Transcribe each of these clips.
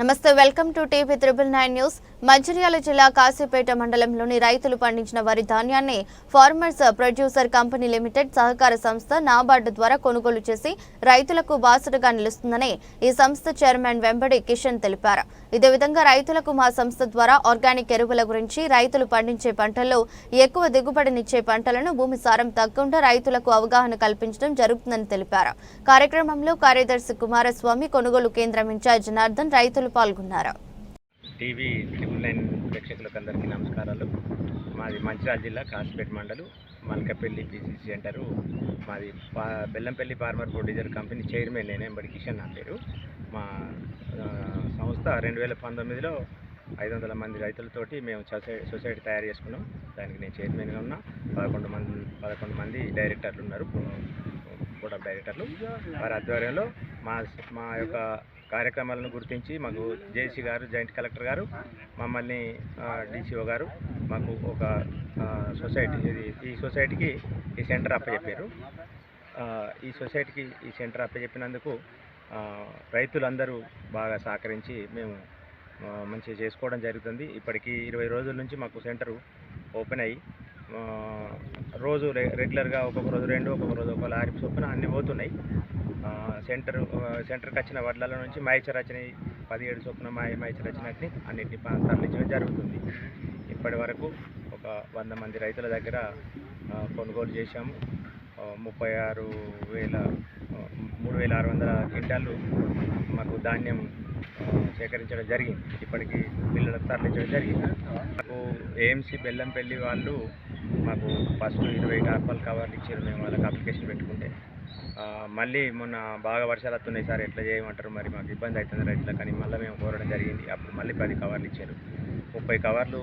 నమస్తే welcome to TV triple nine news. Mancherial జిల్లా కాశీపేట మండలంలోని రైతులు పండించిన వరి ధాన్యాన్ని ఫార్మర్స్ ప్రొడ్యూసర్ కంపెనీ లిమిటెడ్ సహకార సంస్థ నాబార్డు ద్వారా కొనుగోలు చేసి రైతులకు బాసటగా నిలుస్తుందని ఈ సంస్థ చైర్మన్ వెంబడి కిషన్ తెలిపారు. ఇదే విధంగా రైతులకు మా సంస్థ ద్వారా ఆర్గానిక్ ఎరువుల గురించి రైతులు పండించే పంటల్లో ఎక్కువ దిగుబడినిచ్చే పంటలను భూమి సారం తగ్గకుండా రైతులకు అవగాహన కల్పించడం జరుగుతుందని తెలిపారు. కార్యక్రమంలో కార్యదర్శి కుమారస్వామి కొనుగోలు కేంద్రం ఇన్ఛార్జ్ జనార్దన్ రైతులు పాల్గొన్నారు. టీవీ ట్రిపుల్ నైన్ ప్రేక్షకులకు అందరికీ నమస్కారాలు. మాది మంచిర్యాల జిల్లా కాసిపేట మండలు మల్కపల్లి పిసిసి అంటారు. మాది Bellampalli farmer producer company chairman నేను ఎంబడి కిషన్ నా పేరు. మా సంస్థ రెండు వేల పంతొమ్మిదిలో ఐదు వందల మంది రైతులతోటి మేము సొసై- సొసైటీ తయారు చేసుకున్నాం. దానికి నేను చైర్మన్గా ఉన్నా. పదకొండు మంది పదకొండు మంది డైరెక్టర్లు ఉన్నారు. బోర్డ్ ఆఫ్ డైరెక్టర్లు. వారి ఆధ్వర్యంలో మా మా యొక్క కార్యక్రమాలను గుర్తించి మాకు జేసీ గారు జాయింట్ కలెక్టర్ గారు మమ్మల్ని డీసీఓ గారు మాకు ఒక సొసైటీ ఇది ఈ సొసైటీకి ఈ సెంటర్ అప్పచెప్పారు ఈ సొసైటీకి ఈ సెంటర్ అప్పచెప్పినందుకు రైతులందరూ బాగా సహకరించి మేము మంచిగా చేసుకోవడం జరుగుతుంది. ఇప్పటికీ ఇరవై రోజుల నుంచి మాకు సెంటరు ఓపెన్ అయ్యి రోజు రెగ్యులర్గా ఒక్కొక్క రోజు రెండు ఒక్కొక్క రోజు ఒక లారీ చొప్పున అన్నీ పోతున్నాయి. సెంటర్ సెంటర్కి వచ్చిన వడ్ల నుంచి మైచర్ రచన పదిహేడు చొప్పున మాయ మైచర్ రచనకి అన్నింటినీ తరలించడం జరుగుతుంది. ఇప్పటి వరకు ఒక వంద మంది రైతుల దగ్గర కొనుగోలు చేశాము. ముప్పై ఆరు వేల మూడు వేల ఆరు వందల క్వింటాలు మాకు ధాన్యం సేకరించడం జరిగింది. ఇప్పటికీ పిల్లలకు తరలించడం జరిగింది. మాకు ఏఎంసీ బెల్లంపల్లి వాళ్ళు మాకు ఫస్ట్ ఇరవై టార్పల్ కవర్లు ఇచ్చారు. మేము వాళ్ళకి అప్లికేషన్ పెట్టుకుంటే మళ్ళీ మొన్న బాగా వర్షాలు వస్తున్నాయి సార్ ఎట్లా చేయమంటారు? మరి మాకు ఇబ్బంది అవుతుంది రైతులకు కానీ మళ్ళీ మేము కోరడం జరిగింది. అప్పుడు మళ్ళీ పది కవర్లు ఇచ్చారు. ముప్పై కవర్లు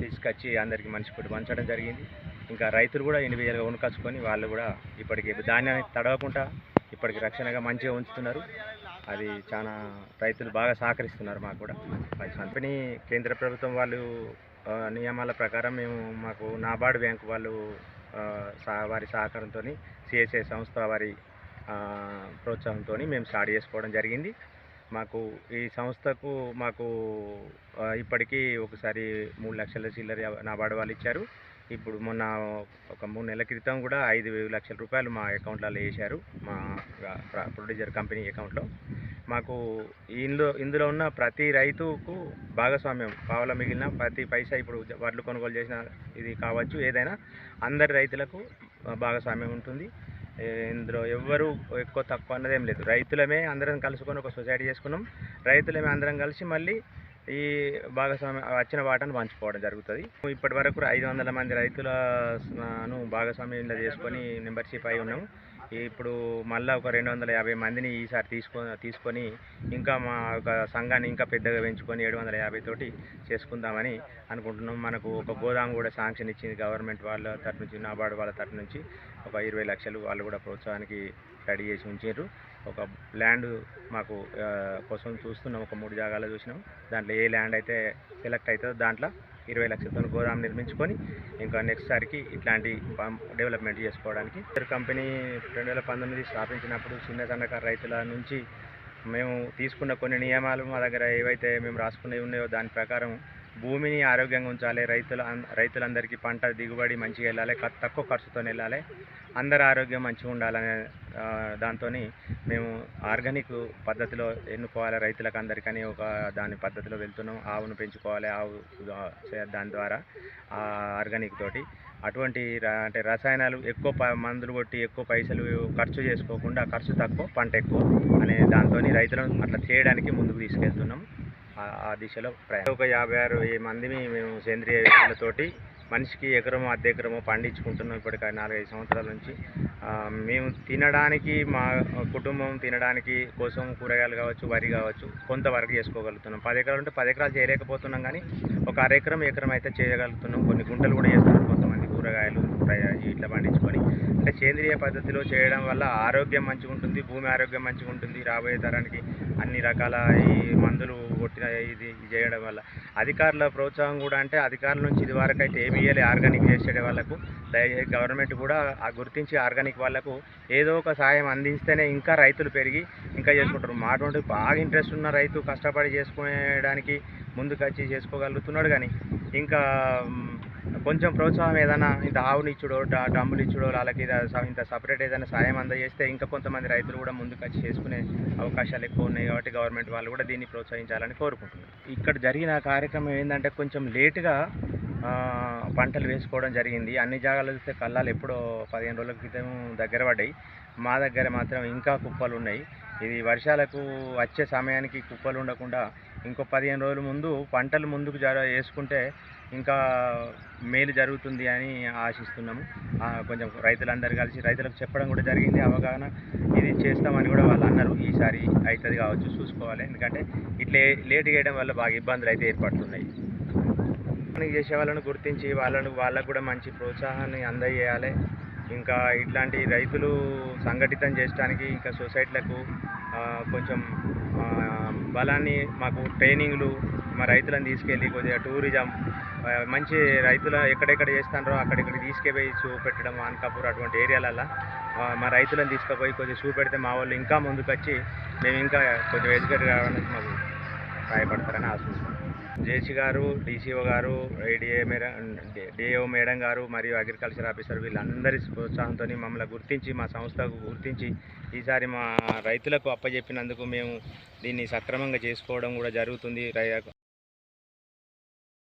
తీసుకొచ్చి అందరికీ మనిషి కొట్టి పంచడం జరిగింది. ఇంకా రైతులు కూడా ఇండివిజువల్గా కొనుకొచ్చుకొని వాళ్ళు కూడా ఇప్పటికి ధాన్యాన్ని తడవకుండా ఇప్పటికి రక్షణగా మంచిగా ఉంచుతున్నారు. అది చాలా రైతులు బాగా సహకరిస్తున్నారు మాకు కూడా. కంపెనీ కేంద్ర ప్రభుత్వం వాళ్ళు నియమాల ప్రకారం మేము మాకు నాబార్డు బ్యాంకు వాళ్ళు వారి సహకారంతో సిఎస్ఐ సంస్థ వారి ప్రోత్సాహంతో మేము స్టార్ట్ చేసుకోవడం జరిగింది. మాకు ఈ సంస్థకు మాకు ఇప్పటికీ ఒకసారి మూడు లక్షల చిల్లర నాబార్డు వాళ్ళు ఇచ్చారు. ఇప్పుడు మొన్న ఒక మూడు నెలల క్రితం కూడా ఐదు లక్షల రూపాయలు మా అకౌంట్లలో వేశారు. మా ప్ర- ప్రొడ్యూసర్ కంపెనీ అకౌంట్లో. మాకు ఇందులో ఇందులో ఉన్న ప్రతి రైతుకు భాగస్వామ్యం. పావల మిగిలిన ప్రతి పైసా ఇప్పుడు వడ్లు కొనుగోలు చేసిన ఇది కావచ్చు ఏదైనా అందరి రైతులకు భాగస్వామ్యం ఉంటుంది. ఇందులో ఎవ్వరు ఎక్కువ తక్కువ అన్నది లేదు. రైతులమే అందరం కలుసుకొని ఒక సొసైటీ చేసుకున్నాం. రైతులమే అందరం కలిసి మళ్ళీ ఈ భాగస్వామి వచ్చిన వాటాను పంచుకోవడం జరుగుతుంది. ఇప్పటి వరకు ఐదు వందల మంది రైతులను భాగస్వామ్యంలో చేసుకొని మెంబర్షిప్ అయి ఉన్నాము ఇప్పుడు మళ్ళీ ఒక రెండు వందల యాభై మందిని ఈసారి తీసుకో తీసుకొని ఇంకా మా ఒక సంఘాన్ని ఇంకా పెద్దగా పెంచుకొని ఏడు వందల యాభై తోటి చేసుకుందామని అనుకుంటున్నాం. మనకు ఒక గోదాం కూడా శాంక్షన్ ఇచ్చింది గవర్నమెంట్ వాళ్ళ తరఫు నుంచి నాబార్డు వాళ్ళ తరఫు నుంచి ఒక ఇరవై లక్షలు వాళ్ళు కూడా ప్రోత్సాహానికి రెడీ చేసి ఉంచారు. ఒక ల్యాండ్ మాకు కోసం చూస్తున్నాం. ఒక మూడు జాగాలు చూసినాం. దాంట్లో ఏ ల్యాండ్ అయితే సెలెక్ట్ అవుతుందో దాంట్లో ఇరవై లక్షలతో గోదాం నిర్మించుకొని ఇంకా నెక్స్ట్ సారికి ఇట్లాంటి డెవలప్మెంట్ చేసుకోవడానికి. కంపెనీ రెండు వేల పంతొమ్మిది స్థాపించినప్పుడు చిన్న సన్నకారు రైతుల నుంచి మేము తీసుకున్న కొన్ని నియమాలు మా దగ్గర ఏవైతే మేము రాసుకునేవి ఉన్నాయో దాని ప్రకారం భూమిని ఆరోగ్యంగా ఉంచాలి రైతుల రైతులందరికీ పంట దిగుబడి మంచిగా వెళ్ళాలి తక్కువ ఖర్చుతో వెళ్ళాలి. అందరి ఆరోగ్యం మంచిగా ఉండాలనే దాంతో మేము ఆర్గానిక్ పద్ధతిలో ఎన్నుకోవాలి రైతులకు అందరికని ఒక దాని పద్ధతిలో వెళ్తున్నాం. ఆవును పెంచుకోవాలి ఆవు దాని ద్వారా ఆ ఆర్గానిక్ తోటి. అటువంటి అంటే రసాయనాలు ఎక్కువ ప- మందులు కొట్టి ఎక్కువ పైసలు ఖర్చు చేసుకోకుండా ఖర్చు తక్కువ పంట ఎక్కువ అనే దాంతో రైతులను అట్లా చేయడానికి ముందుకు తీసుకెళ్తున్నాం. ఆ- దిశలో ప్రయాణం. ఒక యాభై ఆరు మందిని మేము సేంద్రియ ఎరువులతోటి మనిషికి ఎకరము అర్ధ ఎకరము పండించుకుంటున్నాం ఇప్పటికి నాలుగైదు సంవత్సరాల నుంచి. మేము తినడానికి మా కుటుంబం తినడానికి కోసం కూరగాయలు కావచ్చు వరి కావచ్చు కొంతవరకు చేసుకోగలుగుతున్నాం. పది ఎకరాలు ఉంటే పది ఎకరాలు చేయలేకపోతున్నాం కానీ ఒక అర ఎకరం ఎకరం అయితే చేయగలుగుతున్నాం. కొన్ని గుంటలు కూడా చేస్తున్నాం కొంతమంది. కూరగాయలు ఇట్లా పండించుకొని అంటే సేంద్రియ పద్ధతిలో చేయడం వల్ల ఆరోగ్యం మంచిగా ఉంటుంది భూమి ఆరోగ్యం మంచిగా ఉంటుంది రాబోయే తరానికి. అన్ని రకాల ఈ మందులు కొట్టిన ఇది చేయడం వల్ల. అధికారుల ప్రోత్సాహం కూడా అంటే అధికారుల నుంచి ఇది వరకు అయితే ఏమి ఇవ్వాలి ఆర్గానిక్ చేసే వాళ్ళకు. దయ- గవర్నమెంట్ కూడా ఆ గుర్తించి ఆర్గానిక్ వాళ్ళకు ఏదో ఒక సాయం అందిస్తేనే ఇంకా రైతులు పెరిగి ఇంకా చేసుకుంటారు. మా బాగా ఇంట్రెస్ట్ ఉన్న రైతు కష్టపడి చేసుకునేడానికి ముందుకు వచ్చి చేసుకోగలుగుతున్నాడు కానీ ఇంకా కొంచెం ప్రోత్సాహం ఏదైనా ఇంత ఆవునిచ్చుడో ఇచ్చుడో డమ్ములు ఇచ్చుడో వాళ్ళకి ఇంత సపరేట్ ఏదైనా సాయం అందజేస్తే ఇంకా కొంతమంది రైతులు కూడా ముందుకు వచ్చి చేసుకునే అవకాశాలు ఎక్కువ ఉన్నాయి కాబట్టి గవర్నమెంట్ వాళ్ళు కూడా దీన్ని ప్రోత్సహించాలని కోరుకుంటున్నాను ఇక్కడ జరిగిన కార్యక్రమం ఏంటంటే కొంచెం లేటుగా పంటలు వేసుకోవడం జరిగింది. అన్ని జాగాలు చూస్తే కళ్ళాలు ఎప్పుడో పదిహేను రోజుల క్రితం దగ్గర పడ్డాయి. మా దగ్గర మాత్రం ఇంకా కుప్పలు ఉన్నాయి. ఇది వర్షాలకు వచ్చే సమయానికి కుప్పలు ఉండకుండా ఇంకో పదిహేను రోజుల ముందు పంటలు ముందుకు జర వేసుకుంటే ఇంకా మేలు జరుగుతుంది అని ఆశిస్తున్నాము. కొంచెం రైతులందరూ కలిసి రైతులకు చెప్పడం కూడా జరిగింది అవగాహన ఇది చేస్తామని కూడా వాళ్ళు అన్నారు. ఈసారి అవుతుంది కావచ్చు చూసుకోవాలి. ఎందుకంటే ఇట్లా లేట్ చేయడం వల్ల బాగా ఇబ్బందులు అయితే ఏర్పడుతున్నాయి. చేసే వాళ్ళను గుర్తించి వాళ్ళను వాళ్ళకు కూడా మంచి ప్రోత్సాహాన్ని అందజేయాలి. ఇంకా ఇట్లాంటి రైతులు సంఘటితం చేయడానికి ఇంకా సొసైటీలకు కొంచెం బలాన్ని మాకు ట్రైనింగ్లు మా రైతులను తీసుకెళ్ళి కొద్దిగా టూరిజం మంచి రైతుల ఎక్కడెక్కడ చేస్తారో అక్కడెక్కడ తీసుకుపోయి చూపెట్టడం అనకాపూర్ అటువంటి ఏరియాలల్లో మా రైతులను తీసుకుపోయి కొద్దిగా చూపెడితే మా వాళ్ళు ఇంకా ముందుకు వచ్చి మేము ఇంకా కొంచెం ఎడ్యుకేట్ కావడానికి మాకు. సహాయపడతారని ఆశిస్తున్నాను జేసీ గారు డీసీఓ గారు ఏడిఏ మేడం డిఏఓ మేడం గారు మరియు అగ్రికల్చర్ ఆఫీసర్ వీళ్ళందరి ప్రోత్సాహంతో మమ్మల్ని గుర్తించి మా సంస్థకు గుర్తించి ఈసారి మా రైతులకు అప్పజెప్పినందుకు మేము దీన్ని సక్రమంగా చేసుకోవడం కూడా జరుగుతుంది. రై-